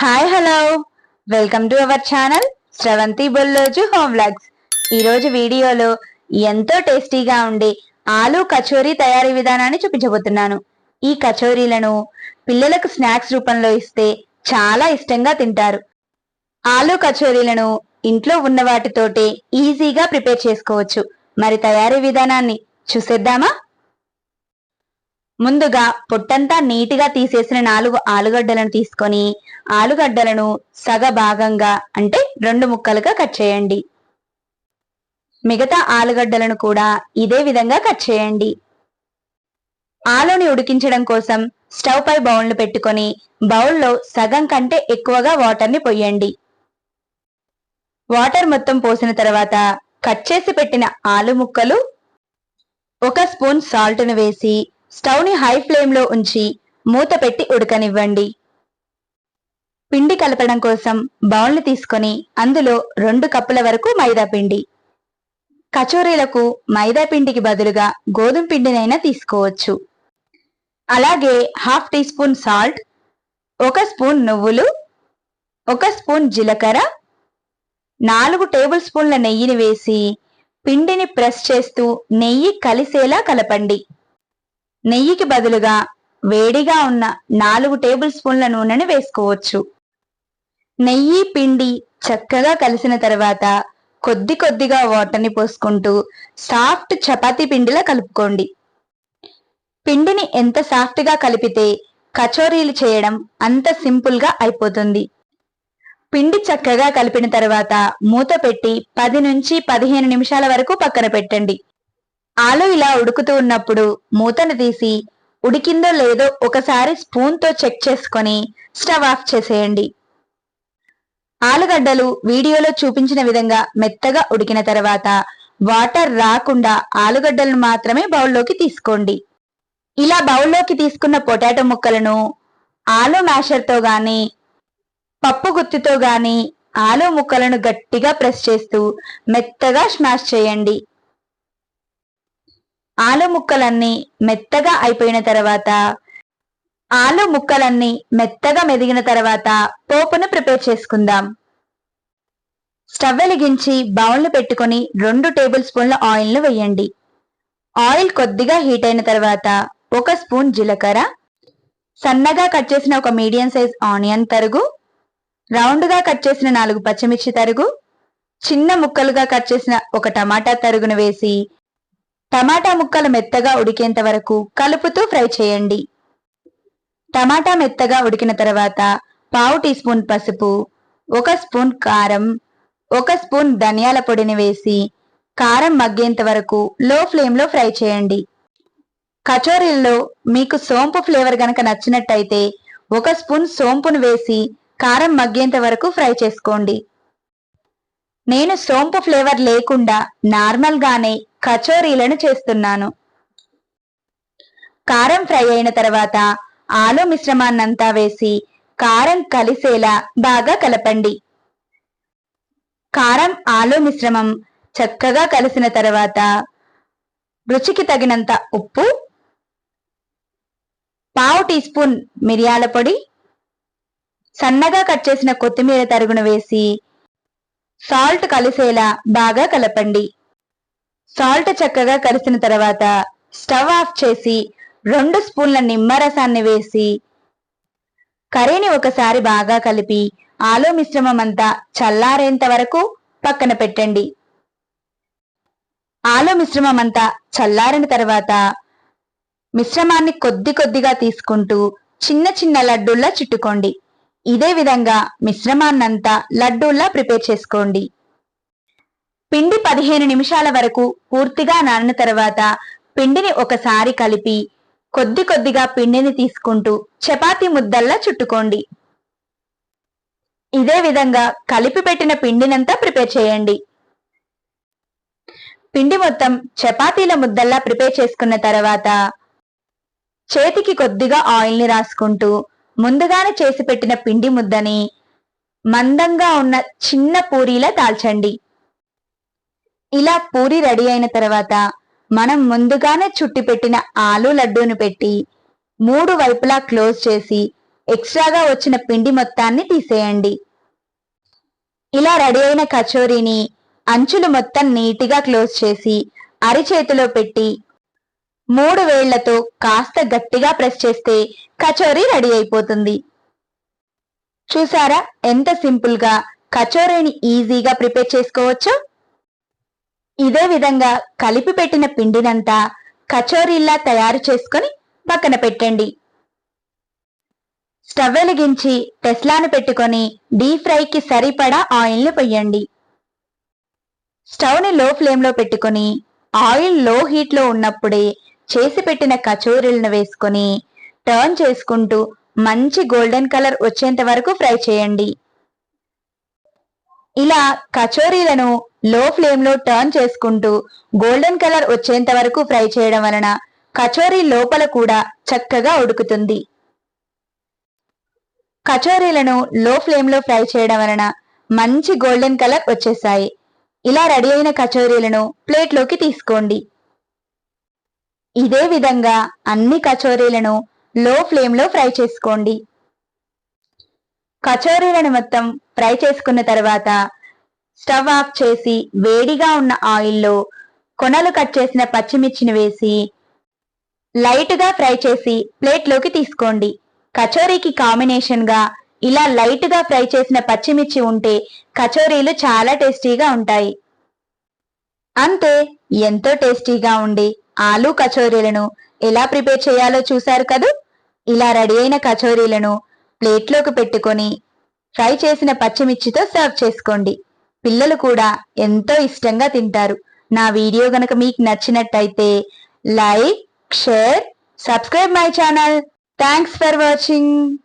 Hi hello welcome to our channel Sravanthi Bolloju home vlogs ఈరోజు వీడియోలో ఎంతో టేస్టీగా ఉండే ఆలు కచోరీ తయారీ విధానాన్ని చూపించబోతున్నాను. ఈ కచోరీలను పిల్లలకు స్నాక్స్ రూపంలో ఇస్తే చాలా ఇష్టంగా తింటారు. ఆలు కచోరీలను ఇంట్లో ఉన్న వాటితోటే ఈజీగా ప్రిపేర్ చేసుకోవచ్చు. మరి తయారీ విధానాన్ని చూసేద్దామా? ముందుగా పొట్టంతా నీటిగా తీసేసిన నాలుగు ఆలుగడ్డలను తీసుకొని ఆలుగడ్డలను సగ భాగంగా అంటే రెండు ముక్కలుగా కట్ చేయండి. మిగతా ఆలుగడ్డలను కూడా ఇదే విధంగా కట్ చేయండి. ఆలుని ఉడికించడం కోసం స్టవ్ పై బౌల్ను పెట్టుకొని బౌల్లో సగం కంటే ఎక్కువగా వాటర్ని పొయ్యండి వాటర్ మొత్తం పోసిన తర్వాత కట్ చేసి పెట్టిన ఆలు ముక్కలు ఒక స్పూన్ సాల్ట్ను వేసి స్టవ్ని హై ఫ్లేమ్లో ఉంచి మూత పెట్టి ఉడకనివ్వండి. పిండి కలపడం కోసం బౌల్ని తీసుకొని అందులో రెండు కప్పుల వరకు మైదా పిండి. కచోరీలకు మైదా పిండికి బదులుగా గోధుమ పిండినైనా తీసుకోవచ్చు. అలాగే హాఫ్ టీ స్పూన్ సాల్ట్ ఒక స్పూన్ నువ్వులు ఒక స్పూన్ జీలకర్ర నాలుగు టేబుల్ స్పూన్ల నెయ్యిని వేసి పిండిని ప్రెస్ చేస్తూ నెయ్యి కలిసేలా కలపండి. నెయ్యికి బదులుగా వేడిగా ఉన్న నాలుగు టేబుల్ స్పూన్ల నూనెను వేసుకోవచ్చు. నెయ్యి పిండి చక్కగా కలిసిన తర్వాత కొద్ది కొద్దిగా వాటర్ని పోసుకుంటూ సాఫ్ట్ చపాతీ పిండిలా కలుపుకోండి. పిండిని ఎంత సాఫ్ట్గా కలిపితే కచోరీలు చేయడం అంత సింపుల్గా అయిపోతుంది. పిండి చక్కగా కలిపిన తర్వాత మూత పెట్టి పది నుంచి పదిహేను నిమిషాల వరకు పక్కన పెట్టండి. ఆలు ఇలా ఉడుకుతూ ఉన్నప్పుడు మూతను తీసి ఉడికిందో లేదో ఒకసారి స్పూన్తో చెక్ చేసుకొని స్టవ్ ఆఫ్ చేసేయండి. ఆలుగడ్డలు వీడియోలో చూపించిన విధంగా మెత్తగా ఉడికిన తర్వాత వాటర్ రాకుండా ఆలుగడ్డలను మాత్రమే బౌల్లోకి తీసుకోండి. ఇలా బౌల్లోకి తీసుకున్న పొటాటో ముక్కలను ఆలు మ్యాషర్తో గాని పప్పు గుత్తితో గాని ఆలు ముక్కలను గట్టిగా ప్రెస్ చేస్తూ మెత్తగా స్మాష్ చేయండి. ఆలు ముక్కలన్నీ మెత్తగా అయిపోయిన తర్వాత ఆలు ముక్కలన్నీ మెత్తగా మెదిగిన తర్వాత పోపును ప్రిపేర్ చేసుకుందాం. స్టవ్ వెలిగించి బౌల్ను పెట్టుకొని రెండు టేబుల్ స్పూన్ల ఆయిల్ను వేయండి. ఆయిల్ కొద్దిగా హీట్ అయిన తర్వాత ఒక స్పూన్ జీలకర్ర సన్నగా కట్ చేసిన ఒక మీడియం సైజ్ ఆనియన్ తరుగు రౌండ్గా కట్ చేసిన నాలుగు పచ్చిమిర్చి తరుగు చిన్న ముక్కలుగా కట్ చేసిన ఒక టమాటా తరుగును వేసి టమాటా ముక్కలు మెత్తగా ఉడికేంత వరకు కలుపుతూ ఫ్రై చేయండి. టమాటా మెత్తగా ఉడికిన తర్వాత పావు టీ స్పూన్ పసుపు ఒక స్పూన్ కారం ఒక స్పూన్ ధనియాల పొడిని వేసి కారం మగ్గేంత వరకు లో ఫ్లేమ్లో ఫ్రై చేయండి. కచోరీల్లో మీకు సోంపు ఫ్లేవర్ గనక నచ్చినట్టయితే ఒక స్పూన్ సోంపును వేసి కారం మగ్గేంత వరకు ఫ్రై చేసుకోండి. నేను సోంపు ఫ్లేవర్ లేకుండా నార్మల్ గానే కచోరీలను చేస్తున్నాను. కారం ఫ్రై అయిన తర్వాత ఆలు మిశ్రమాన్నంతా వేసి కారం కలిసేలా బాగా కలపండి. కారం ఆలు మిశ్రమం చక్కగా కలిసిన తర్వాత రుచికి తగినంత ఉప్పు పావు టీ స్పూన్ మిరియాల పొడి సన్నగా కట్ చేసిన కొత్తిమీర తరుగును వేసి సాల్ట్ కలిసేలా బాగా కలపండి. సాల్ట్ చక్కగా కలిసిన తర్వాత స్టవ్ ఆఫ్ చేసి రెండు స్పూన్ల నిమ్మరసాన్ని వేసి కర్రీని ఒకసారి బాగా కలిపి ఆలు మిశ్రమం అంతా చల్లారేంత వరకు పక్కన పెట్టండి. ఆలు మిశ్రమం అంతా చల్లారిన తర్వాత మిశ్రమాన్ని కొద్ది కొద్దిగా తీసుకుంటూ చిన్న చిన్న లడ్డూల్లా చుట్టుకోండి. ఇదే విధంగా మిశ్రమాన్నంతా లడ్డూల్లా ప్రిపేర్ చేసుకోండి. పిండి పదిహేను నిమిషాల వరకు పూర్తిగా నానిన తర్వాత పిండిని ఒకసారి కలిపి కొద్ది కొద్దిగా పిండిని తీసుకుంటూ చపాతీ ముద్దల్లా చుట్టుకోండి. ఇదే విధంగా కలిపి పెట్టిన పిండినంతా ప్రిపేర్ చేయండి. పిండి మొత్తం చపాతీల ముద్దల్లా ప్రిపేర్ చేసుకున్న తర్వాత చేతికి కొద్దిగా ఆయిల్ని రాసుకుంటూ ముందుగానే చేసి పెట్టిన పిండి ముద్దని మందంగా ఉన్న చిన్న పూరీలా దాల్చండి. ఇలా పూరి రెడీ అయిన తర్వాత మనం ముందుగానే చుట్టి పెట్టిన ఆలు లడ్డూను పెట్టి మూడు వైపులా క్లోజ్ చేసి ఎక్స్ట్రాగా వచ్చిన పిండి మొత్తాన్ని తీసేయండి. ఇలా రెడీ అయిన కచోరీని అంచులు మొత్తం నీటిగా క్లోజ్ చేసి అరిచేతిలో పెట్టి మూడు వేళ్ళతో కాస్త గట్టిగా ప్రెస్ చేస్తే కచోరీ రెడీ అయిపోతుంది. చూసారా ఎంత సింపుల్గా కచోరీని ఈజీగా ప్రిపేర్ చేసుకోవచ్చు? ఇదే విధంగా కలిపి పెట్టిన పిండినంతా కచోరీలా తయారు చేసుకొని పక్కన పెట్టండి. స్టవ్ వెలిగించి టెస్లాను పెట్టుకొని డీప్ ఫ్రైకి సరిపడా ఆయిల్ని పొయ్యండి. స్టవ్ని లో ఫ్లేమ్లో పెట్టుకొని ఆయిల్లో హీట్లో ఉన్నప్పుడే చేసి పెట్టిన కచోరీలను వేసుకొని టర్న్ చేసుకుంటూ మంచి గోల్డెన్ కలర్ వచ్చేంత వరకు ఫ్రై చేయండి. ఇలా కచోరీలను లో ఫ్లేమ్లో టర్న్ చేసుకుంటూ గోల్డెన్ కలర్ వచ్చేంత వరకు ఫ్రై చేయడం వలన కచోరీ లోపల కూడా చక్కగా ఉడుకుతుంది. కచోరీలను లో ఫ్లేమ్లో ఫ్రై చేయడం వలన మంచి గోల్డెన్ కలర్ వచ్చేసాయి. ఇలా రెడీ అయిన కచోరీలను ప్లేట్లోకి తీసుకోండి. ఇదే విధంగా అన్ని కచోరీలను లో ఫ్లేమ్లో ఫ్రై చేసుకోండి. కచోరీలను మొత్తం ఫ్రై చేసుకున్న తర్వాత స్టవ్ ఆఫ్ చేసి వేడిగా ఉన్న ఆయిల్లో కొనలు కట్ చేసిన పచ్చిమిర్చిని వేసి లైట్గా ఫ్రై చేసి ప్లేట్లోకి తీసుకోండి. కచోరీకి కాంబినేషన్గా ఇలా లైట్గా ఫ్రై చేసిన పచ్చిమిర్చి ఉంటే కచోరీలు చాలా టేస్టీగా ఉంటాయి. అంతే ఎంతో టేస్టీగా ఉండి ఆలూ కచోరీలను ఎలా ప్రిపేర్ చేయాలో చూశారు కదూ? ఇలా రెడీ అయిన కచోరీలను ప్లేట్లోకి పెట్టుకొని ఫ్రై చేసిన పచ్చిమిర్చితో సర్వ్ చేసుకోండి. పిల్లలు కూడా ఎంతో ఇష్టంగా తింటారు. నా వీడియో గనక మీకు నచ్చినట్టయితే like share subscribe my channel. Thanks for watching.